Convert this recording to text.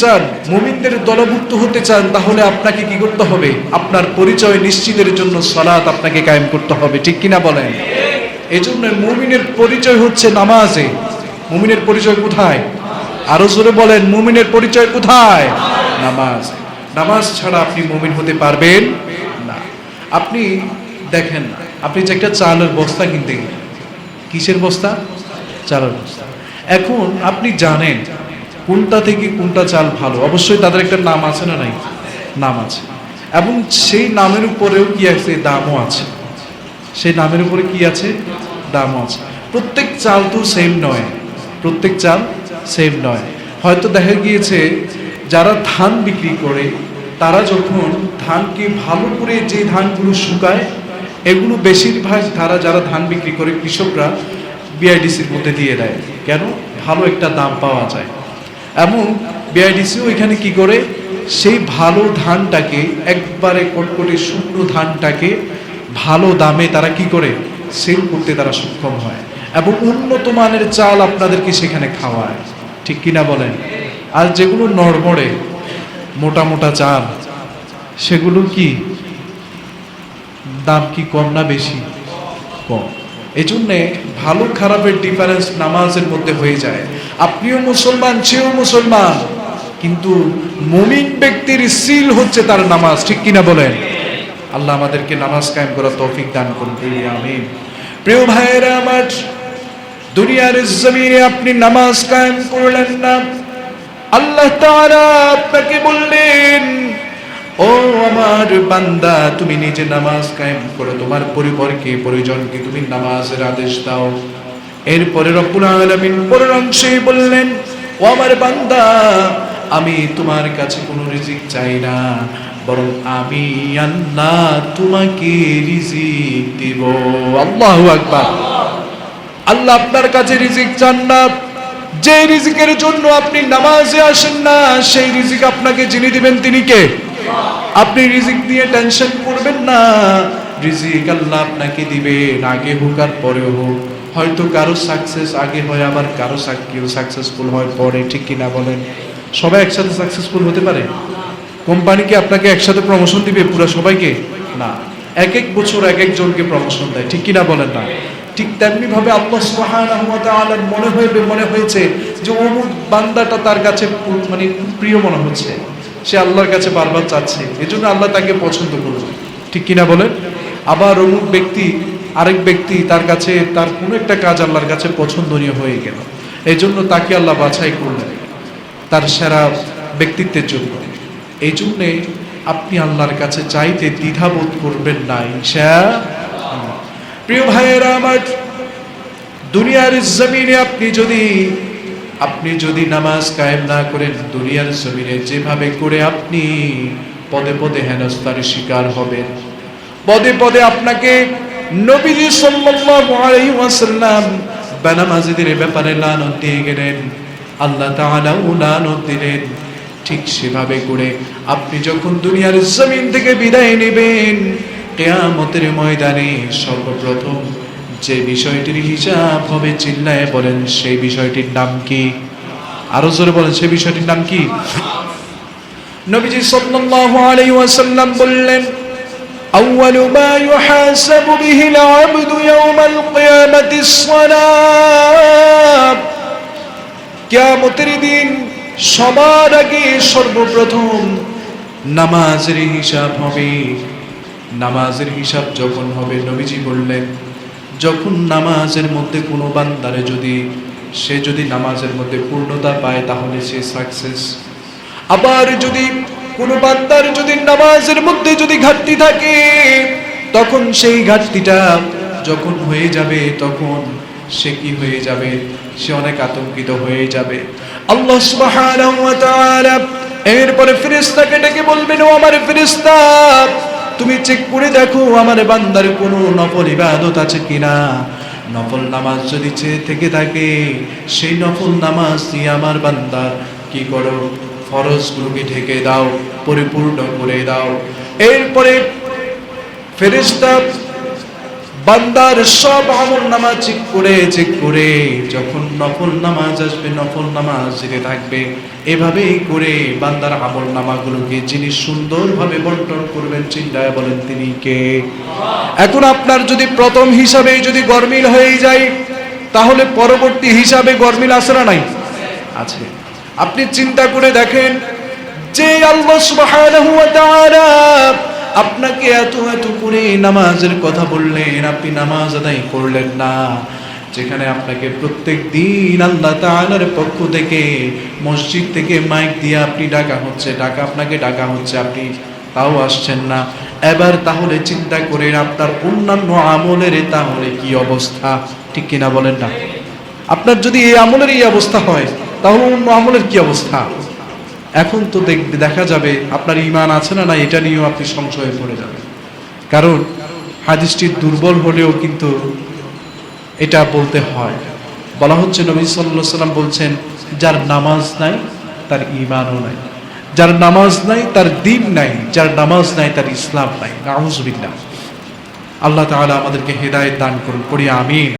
চান, মুমিনদের দলভুক্ত হতে চান, তাহলে আপনাকে কি করতে হবে? আপনার পরিচয় নিশ্চিতের জন্য সালাত আপনাকে কায়েম করতে হবে, ঠিক কিনা বলেন? এই জন্য মুমিনের পরিচয় হচ্ছে নামাজে। মুমিনের পরিচয় কোথায়? আরও জোরে বলেন, মুমিনের পরিচয় কোথায়? নামাজ। নামাজ ছাড়া আপনি মুমিন হতে পারবেন না। আপনি দেখেন আপনি যে একটা চালের বস্তা কিনতে গেলেন। কিসের বস্তা? চালের বস্তা। এখন আপনি জানেন কোনটা থেকে কোনটা চাল ভালো? অবশ্যই তাদের একটা নাম আছে না নাই? নাম আছে। এবং সেই নামের উপরেও কি আছে? দামও আছে। সেই নামের উপরে কি আছে? দামও আছে। প্রত্যেক চাল তো সেম নয়। প্রত্যেক চাল সেম নয়। হয়তো দেখা গিয়েছে, যারা ধান বিক্রি করে, তারা যখন ধানকে ভালো করে যে ধানগুলো শুকায়, এগুলো বেশিরভাগ তারা যারা ধান বিক্রি করে, কৃষকরা বিআইডিসির মধ্যে দিয়ে দেয়। কেন? ভালো একটা দাম পাওয়া যায়। এবং বিআইডিসিও এখানে কি করে? সেই ভালো ধানটাকে, একবারে কটকটে শুকনো ধানটাকে ভালো দামে তারা কি করে? সেল করতে তারা সক্ষম হয় এবং উন্নত মানের চাল আপনাদেরকে সেখানে খাওয়ায়। ঠিক কিনা বলেন? আর যেগুলো নড়বড়ে মোটা মোটা চাল, সেগুলো কি? দাম কি কম না বেশি? কম। এই জন্যে ভালো খারাপের ডিফারেন্স নামাজের মধ্যে হয়ে যায়। আপনিও মুসলমান, সেও মুসলমান। কিন্তু মুমিন ব্যক্তির সিল হচ্ছে তার নামাজ, ঠিক কিনা বলেন? আল্লাহ আমাদেরকে নামাজ কায়েম করার তৌফিক দান করুন। আমিন। প্রিয় ভাইয়েরা, আমার দুনিয়ার জমিনে আপনি নামাজ কায়েম করলেন না। আল্লাহ তাআলা আপনাকে বললেন, ও আমার বান্দা, তুমি নিজে নামাজ কায়েম করো। তোমার পরিবারকে, পরিজনকে তুমি নামাজের আদেশ দাও। এরপরে রব্বুল আলামিন পরের অংশেই বললেন, ও আমার বান্দা, আমি তোমার কাছে কোনো রিজিক চাই না, বরং আমি আল্লাহ তোমাকে রিজিক দিব। আল্লাহু আকবার। আল্লাহ আপনার কাছে রিজিক চান না, যে রিজিকের জন্য আপনি নামাজে আসেন না, সেই রিজিক আপনাকে যিনি দিবেন তিনি কে? আপনি রিজিক নিয়ে টেনশন করবেন না, রিজিক আল্লাহ আপনাকে দিবেন, আগে হোক আর পরেও হোক। হয়তো কারও সাকসেস আগে হয়, আবার কারও কেউ সাকসেসফুল হয়, পরে ঠিক কিনা বলেন। সবাই একসাথে সাকসেসফুল হতে পারে? কোম্পানি কি আপনাকে একসাথে প্রমোশন দিবে? পুরো সবাইকে? না। এক এক বছর এক একজনকে প্রমোশন দেয়, ঠিক কিনা বলেন না। ঠিক তেমনি ভাবে আল্লাহ তাআলার মনে হইবে, মনে হয়েছে যে অমুক বান্দাটা তার কাছে মানে প্রিয় মনে হচ্ছে। সে আল্লাহর কাছে বারবার চাচ্ছে। এজন্য আল্লাহ তাকে পছন্দ করবে ঠিক কিনা বলেন? আবার অমুক ব্যক্তি আরেক ব্যক্তি তার কাছে, তার কোনো একটা কাজ আল্লাহর কাছে পছন্দনীয় হয়ে গেল। এই জন্য তাকে আল্লাহ বাছাই করলেন। তার সেরা ব্যক্তিত্বের জন্য। এই জন্যে আপনি আল্লাহর কাছে চাইতে দ্বিধাবোধ করবেন না ইনশা প্রিয় ভাইয়েরা আমার, দুনিয়ার জমিনে আপনি যদি আপনি যদি নামাজ কায়েম না করেন, দুনিয়ার জমিনে যেভাবে করে আপনি পদে পদে হেনস্তার শিকার হবেন। পদে পদে আপনাকে নবীজি সাল্লাল্লাহু আলাইহি ওয়াসাল্লাম বেনামাজিদের ব্যাপারে লানত দিয়ে গেলেন। আল্লাহ তাআলা লানত দিলেন। ঠিক সেভাবে করে আপনি যখন দুনিয়ার জমিন থেকে বিদায় নেবেন, কেয়ামতের ময়দানে সর্বপ্রথম যে বিষয়টির হিসাব হবে চিল্লায় বলেন, সেই বিষয়টির নাম কি? আরও জোরে বলেন, সেই বিষয়টির নাম কি? নবীজি সাল্লাল্লাহু আলাইহি ওয়াসাল্লাম বললেন أول ما يحاسب به العبد يوم القيامة الصلاة কিয়ামতের দিন সবার আগে সর্বপ্রথম নামাজের হিসাব হবে নামাজের হিসাব যখন হবে নবীজি বললেন যখন নামাজের মধ্যে কোনো বান্দারে যদি সে যদি নামাজের মধ্যে পূর্ণতা পায় তাহলে সে সাকসেস আবার যদি কোনো বান্দার যদি নামাজের মধ্যে যদি ঘাটতি থাকে, তখন সেই ঘাটতিটা যখন হয়ে যাবে, তখন সে কি হয়ে যাবে? সে অনেক আতঙ্কিত হয়ে যাবে। আল্লাহ সুবহানাহু ওয়া তাআলা এরপরে ফেরেশতাকে ডেকে বলবেন, ও আমার ফেরেশতা, তুমি চেক করে দেখো আমার বান্দার কোনো নফল ইবাদত আছে কিনা? নফল নামাজ যদি চেয়ে থেকে থাকে, সেই নফল নামাজ দিয়ে আমার বান্দার কি করো? ফরজগুলোকে ঢেকে দাও, পরিপূর্ণ করে দাও। এরপরে ফেরিস্তা বান্দার সব আমল নামাজ চেক করে চেক করে, যখন নফল নামাজ আসবে, নফল নামাজ যেতে থাকবে, এভাবেই করে বান্দার আমল নামাগুলোকে যিনি সুন্দরভাবে বন্টন করবেন, চিন্তায় বলেন তিনি কে? এখন আপনার যদি প্রথম হিসাবে যদি গরমিল হয়ে যায়, তাহলে পরবর্তী হিসাবে গরমিল আসে না নাই? আছে। আপনি চিন্তা করে দেখেন যে আল্লাহ আপনাকে এত এত করে নামাজের কথা বললেন, আপনি নামাজ আদায় করলেন না। যেখানে আপনাকে প্রত্যেক দিন আল্লাহ তাআলার পক্ষ থেকে মসজিদ থেকে মাইক দিয়ে আপনি ডাকা হচ্ছে, ডাকা আপনাকে ডাকা হচ্ছে, আপনি তাও আসছেন না। এবার তাহলে চিন্তা করেন, আপনার অন্যান্য আমলের তাহলে কি অবস্থা? ঠিক কিনা বলেন না? আপনার যদি এই আমলের এই অবস্থা হয় তাহলে আমলের কি অবস্থা? এখন তো দেখবে দেখা যাবে আপনার ইমান আছে না না এটা নিয়েও আপনি সংশয়ে পড়ে যাবেন। কারণ হাদিসটি দুর্বল হলেও কিন্তু এটা বলতে হয়। বলা হচ্ছে নবী সাল্লাহ সাল্লাম বলছেন, যার নামাজ নাই, তার ইমানও নাই। যার নামাজ নাই, তার দিন নাই, যার নামাজ নাই, তার ইসলাম নাই। নাউজুবিল্লাহ। আল্লাহ তাআলা আমাদেরকে হেদায়েত দান করুন, পড়ি আমিন।